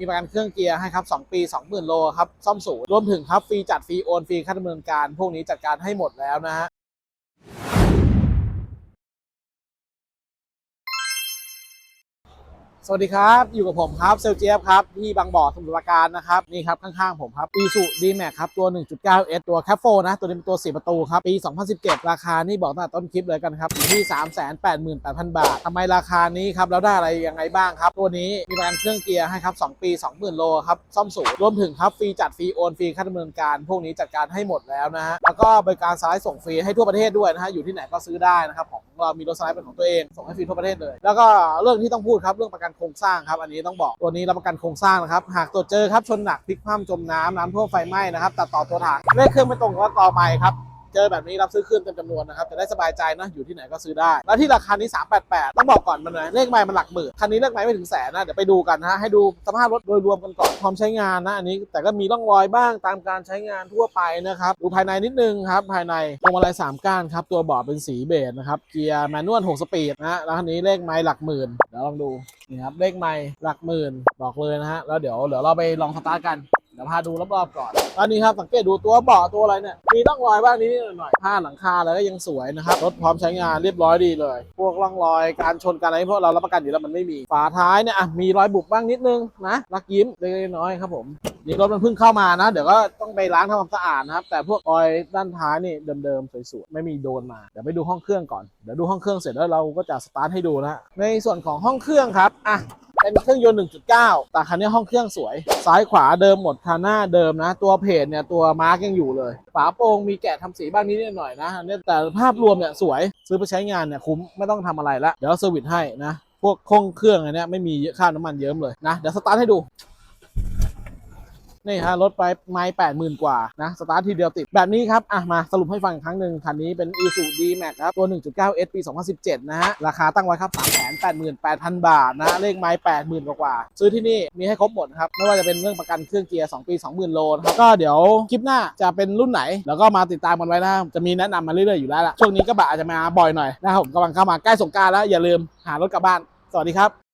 มีประกันเครื่องเกียร์ให้ครับ 2 ปี 20,000 โลครับ ซ่อมศูนย์รวมถึงครับ ฟรีจัด ฟรีโอน ฟรีค่าดำเนินการ พวกนี้จัดการให้หมดแล้วนะฮะ สวัสดีครับ อยู่กับผมครับเซลเจียบครับ ที่บางบ่อสมุทรปราการนะครับ นี่ครับ ข้างๆ ผมครับอีซูดีแม็กครับ ตัว 1.9S ตัวแคปโฟนะ ตัวนี้เป็นตัว 4 ประตูครับ ปี 2017 ราคานี่บอกตั้งแต่ต้นคลิปเลยกันครับอยู่ที่ 388,000 บาททำไมราคานี้ครับ แล้วได้อะไรยังไงบ้างครับ ตัวนี้มีประกันเครื่องเกียร์ให้ครับ 2 ปี 20,000 โลครับซ่อมศูนย์รวมถึงครับฟรีจัดฟรีโอนฟรีค่าดำเนินการ พวกนี้จัดการให้หมดแล้วนะฮะแล้วก็บริการสไลด์ส่งฟรีให้ทั่วประเทศด้วยนะฮะอยู่ที่ไหนก็ซื้อได้นะครับของ เรามีรถสไลด์เป็นของตัวเองส่งให้ฟรีทั่วประเทศเลย แล้วก็เรื่องที่ต้องพูดครับเรื่องประกันโครงสร้างครับอันนี้ต้องบอกตัวนี้รับประกันโครงสร้างนะครับหากตรวจเจอครับชนหนักพลิกคว่ำจมน้ำน้ำท่วมไฟไหม้นะครับตัดต่อตัวถังเลขเครื่องไม่ตรงกับต่อไปครับ เจอแบบนี้รับซื้อเคลื่อนเต็มจำนวนนะครับจะได้สบายใจนะอยู่ที่ไหนก็ซื้อได้ แล้วที่ราคานี้ 388 ต้องบอกก่อนมันเลยเลขไม้มันหลักหมื่นคันนี้เลขไม้ไม่ถึงแสนนะเดี๋ยวไปดูกันนะฮะให้ดูสภาพรถโดยรวมกันก่อนพร้อมใช้งานนะอันนี้แต่ก็มีร่องรอยบ้างตามการใช้งานทั่วไปนะครับดูภายในนิดนึงครับภายในพวงมาลัย3ก้านครับตัวเบาะเป็นสีเบจนะครับเกียร์แมนนวล6สปีดนะฮะแล้วคันนี้เลขไม้หลักหมื่นเดี๋ยวลองดูนี่ครับเลขไม้หลักหมื่นบอกเลยนะฮะแล้วเดี๋ยวเดี๋ยวเราไปลองสตาร์ทกัน เดี๋ยวพาดูรอบๆก่อนตอนนี้ครับสังเกตดูตัวเบาะตัวอะไรเนี่ย มีร่องรอยบ้างนิดหน่อยๆผ้าหลังคาอะไรก็ยังสวยนะครับ รถพร้อมใช้งานเรียบร้อยดีเลย พวกร่องรอยการชนกันอะไรพวกเรารับประกันอยู่แล้วมันไม่มี ฝาท้ายเนี่ยมีรอยบุบบ้างนิดนึงนะรักยิ้มเล็กน้อยครับผมนี่รถมันเพิ่งเข้ามานะ เดี๋ยวก็ต้องไปล้างทำความสะอาดนะครับ แต่พวกรอยด้านท้ายนี่เดิมๆสวยๆไม่มีโดนมาเดี๋ยวไปดูห้องเครื่องก่อนเดี๋ยวดูห้องเครื่องเสร็จแล้วเราก็จะสตาร์ทให้ดูนะในส่วนของห้องเครื่องครับอะ เป็นเครื่องยนต์ 1.9 แต่คันนี้ห้องเครื่องสวย ซ้ายขวาเดิมหมดคันหน้าเดิมนะ ตัวเพจเนี่ยตัวมาร์กยังอยู่เลย ฝาโปร่งมีแกะทำสีบ้างนิดหน่อยนะเนี่ยแต่ภาพรวมเนี่ยสวย ซื้อไปใช้งานเนี่ยคุ้มไม่ต้องทำอะไรละเดี๋ยวเซอร์วิสให้นะ พวกคงเครื่องอันเนี้ยไม่มีค่าน้ำมันเยิ้มเลยนะ เดี๋ยวสตาร์ทให้ดู นี่ฮะรถไปไม้แปดหมื่นกว่านะสตาร์ททีเดียวติดแบบนี้ครับอะมาสรุปให้ฟังอีกครั้งหนึ่งคันนี้เป็น i s u d m a x ครับ ตัว 1.9S ปี 2017 นะฮะ ราคาตั้งไว้ครับ 388,000 บาทนะ เลขไม้ 80,000 กว่าๆซื้อที่นี่มีให้ครบหมดครับ ไม่ว่าจะเป็นเรื่องประกันเครื่องเกียร์ 2 ปี 20,000 โลนะครับก็เดี๋ยวคลิปหน้าจะเป็นรุ่นไหน แล้วก็มาติดตามกันไว้นะ จะมีแนะนำมาเรื่อยๆอยู่แล้วละช่วงนี้ก็บะอาจจะมาบ่อยหน่อยนะครับผมกำลังเข้ามาใกล้สงการแล้วอย่าลืมหารถกลับบ้านสวัสดีครับ